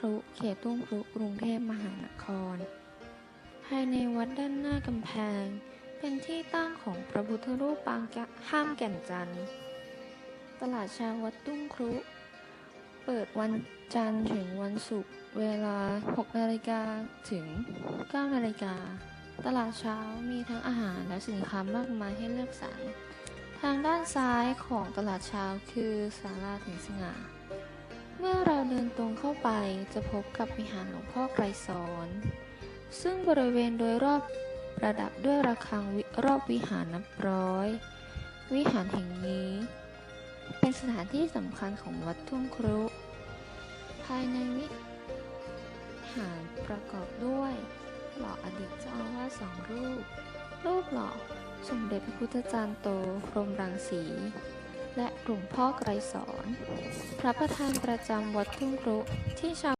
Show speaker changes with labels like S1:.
S1: ครุเขตทุ่งครุกรุงเทพมหานคร ภายในวัดด้านหน้ากำแพง เป็นที่ตั้งของพระพุทธรูปปางแกะห้ามแก่นจันทร์ ตลาดเช้าวัดตุ้งครุ เปิดวันจันทร์ถึงวันศุกร์เวลา 6 นาฬิกาถึง 9 นาฬิกา ตลาดเช้ามีทั้งอาหารและสินค้ามากมายให้เลือกสรร ทางด้านซ้ายของตลาดเช้าคือศาลาถึงสง่า เมื่อเราเดินตรงเข้าไปจะพบกับวิหารหลวงพ่อไกรสอนซึ่งบริเวณโดยรอบประดับด้วยระฆังรอบวิหารนับร้อย วิหารแห่งนี้ เป็นสถานที่สำคัญของวัดทุ่งครุ ภายในวิหารประกอบด้วยหล่ออดีตเจ้าอาวาสสองรูป รูปหล่อสมเด็จพระพุทธจารย์โต พรมรังสี และหลวงพ่อไกรสอน พระประธานประจำวัดทุ่งครุที่ชาว